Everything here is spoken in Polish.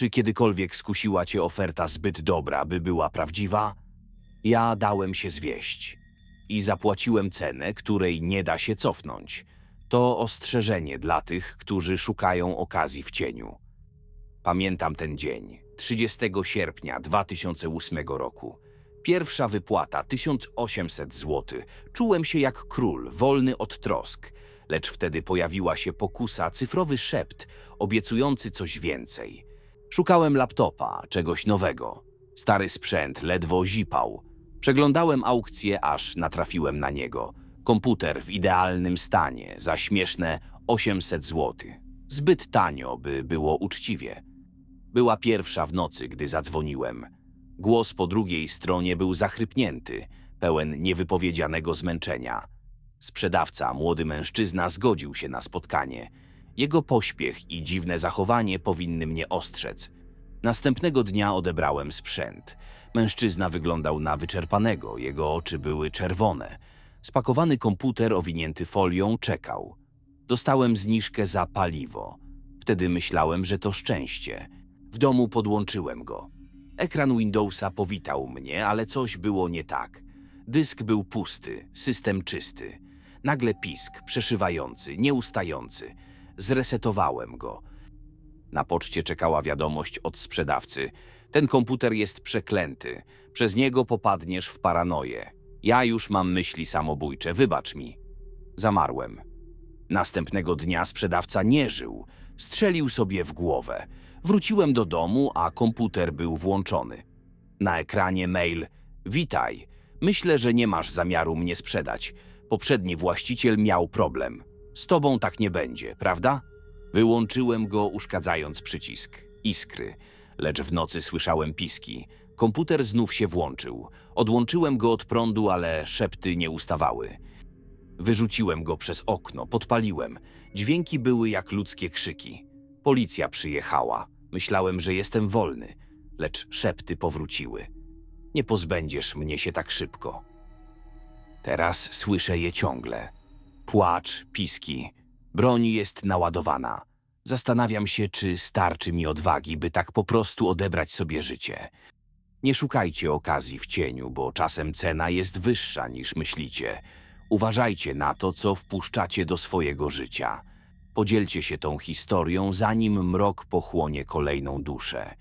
Czy kiedykolwiek skusiła cię oferta zbyt dobra, by była prawdziwa? Ja dałem się zwieść i zapłaciłem cenę, której nie da się cofnąć. To ostrzeżenie dla tych, którzy szukają okazji w cieniu. Pamiętam ten dzień, 30 sierpnia 2008 roku. Pierwsza wypłata 1800 zł. Czułem się jak król, wolny od trosk. Lecz wtedy pojawiła się pokusa, cyfrowy szept, obiecujący coś więcej. Szukałem laptopa, czegoś nowego. Stary sprzęt ledwo zipał. Przeglądałem aukcję, aż natrafiłem na niego. Komputer w idealnym stanie, za śmieszne 800 zł. Zbyt tanio, by było uczciwie. Była pierwsza w nocy, gdy zadzwoniłem. Głos po drugiej stronie był zachrypnięty, pełen niewypowiedzianego zmęczenia. Sprzedawca, młody mężczyzna, zgodził się na spotkanie. Jego pośpiech i dziwne zachowanie powinny mnie ostrzec. Następnego dnia odebrałem sprzęt. Mężczyzna wyglądał na wyczerpanego, jego oczy były czerwone. Spakowany komputer owinięty folią czekał. Dostałem zniżkę za paliwo. Wtedy myślałem, że to szczęście. W domu podłączyłem go. Ekran Windowsa powitał mnie, ale coś było nie tak. Dysk był pusty, system czysty. Nagle pisk, przeszywający, nieustający. Zresetowałem go. Na poczcie czekała wiadomość od sprzedawcy. Ten komputer jest przeklęty. Przez niego popadniesz w paranoję. Ja już mam myśli samobójcze, wybacz mi. Zamarłem. Następnego dnia sprzedawca nie żył. Strzelił sobie w głowę. Wróciłem do domu, a komputer był włączony. Na ekranie mail: Witaj. Myślę, że nie masz zamiaru mnie sprzedać. Poprzedni właściciel miał problem. Z tobą tak nie będzie, prawda? Wyłączyłem go, uszkadzając przycisk. Iskry. Lecz w nocy słyszałem piski. Komputer znów się włączył. Odłączyłem go od prądu, ale szepty nie ustawały. Wyrzuciłem go przez okno, podpaliłem. Dźwięki były jak ludzkie krzyki. Policja przyjechała. Myślałem, że jestem wolny, lecz szepty powróciły. Nie pozbędziesz mnie się tak szybko. Teraz słyszę je ciągle. Płacz, piski. Broń jest naładowana. Zastanawiam się, czy starczy mi odwagi, by tak po prostu odebrać sobie życie. Nie szukajcie okazji w cieniu, bo czasem cena jest wyższa niż myślicie. Uważajcie na to, co wpuszczacie do swojego życia. Podzielcie się tą historią, zanim mrok pochłonie kolejną duszę.